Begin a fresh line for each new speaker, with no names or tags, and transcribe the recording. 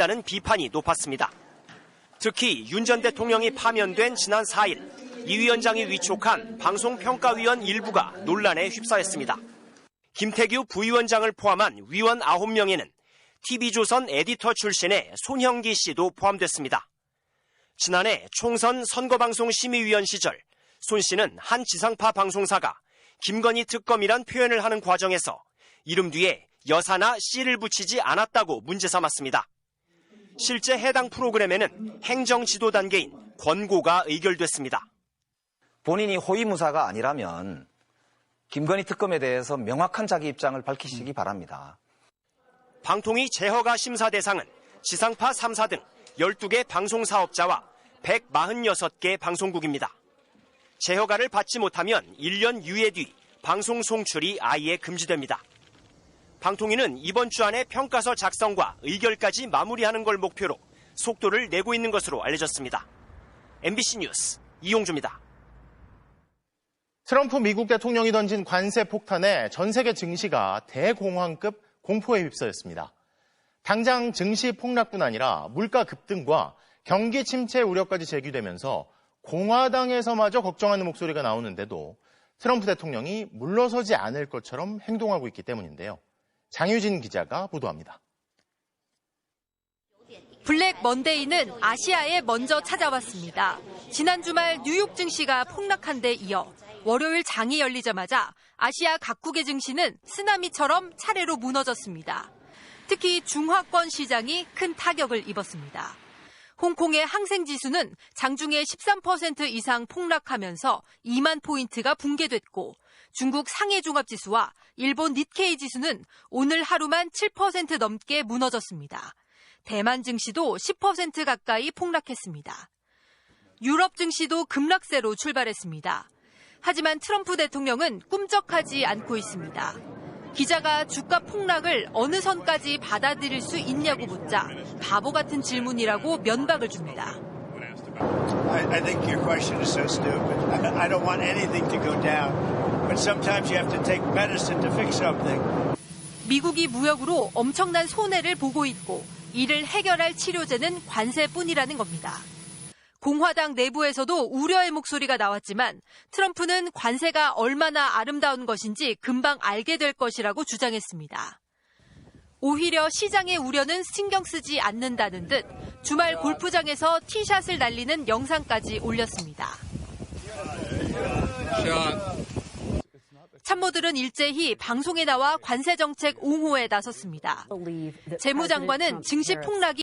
다는 비판이 높았습니다. 특히 윤 전 대통령이 파면된 지난 4일 이 위원장이 위촉한 방송평가위원 일부가 논란에 휩싸였습니다. 김태규 부위원장을 포함한 위원 9명에는 TV조선 에디터 출신의 손형기 씨도 포함됐습니다. 지난해 총선 선거방송 심의위원 시절 손 씨는 한 지상파 방송사가 김건희 특검이란 표현을 하는 과정에서 이름 뒤에 여사나 씨를 붙이지 않았다고 문제 삼았습니다. 실제 해당 프로그램에는 행정 지도 단계인 권고가 의결됐습니다.
본인이 호위무사가 아니라면 김건희 특검에 대해서 명확한 자기 입장을 밝히시기 바랍니다.
방통위 재허가 심사 대상은 지상파 3사 등 12개 방송 사업자와 146개 방송국입니다. 재허가를 받지 못하면 1년 유예 뒤 방송 송출이 아예 금지됩니다. 방통위는 이번 주 안에 평가서 작성과 의결까지 마무리하는 걸 목표로 속도를 내고 있는 것으로 알려졌습니다. MBC 뉴스 이용주입니다.
트럼프 미국 대통령이 던진 관세 폭탄에 전 세계 증시가 대공황급 공포에 휩싸였습니다. 당장 증시 폭락뿐 아니라 물가 급등과 경기 침체 우려까지 제기되면서 공화당에서마저 걱정하는 목소리가 나오는데도 트럼프 대통령이 물러서지 않을 것처럼 행동하고 있기 때문인데요. 장유진 기자가 보도합니다.
블랙 먼데이는 아시아에 먼저 찾아왔습니다. 지난 주말 뉴욕 증시가 폭락한 데 이어 월요일 장이 열리자마자 아시아 각국의 증시는 쓰나미처럼 차례로 무너졌습니다. 특히 중화권 시장이 큰 타격을 입었습니다. 홍콩의 항생 지수는 장중에 13% 이상 폭락하면서 2만 포인트가 붕괴됐고 중국 상해 종합 지수와 일본 니케이 지수는 오늘 하루만 7% 넘게 무너졌습니다. 대만 증시도 10% 가까이 폭락했습니다. 유럽 증시도 급락세로 출발했습니다. 하지만 트럼프 대통령은 꿈쩍하지 않고 있습니다. 기자가 주가 폭락을 어느 선까지 받아들일 수 있냐고 묻자 바보 같은 질문이라고 면박을 줍니다.
I, think your question is so stupid. I don't want anything to go down. But sometimes you have to take medicine to fix something.
미국이 무역으로 엄청난 손해를 보고 있고 이를 해결할 치료제는 관세뿐이라는 겁니다. 공화당 내부에서도 우려의 목소리가 나왔지만 트럼프는 관세가 얼마나 아름다운 것인지 금방 알게 될 것이라고 주장했습니다. 오히려 시장의 우려는 신경 쓰지 않는다는 듯 주말 골프장에서 티샷을 날리는 영상까지 올렸습니다. 참모들은 일제히 방송에 나와 관세 정책 옹호에 나섰습니다. 재무장관은 증시 폭락이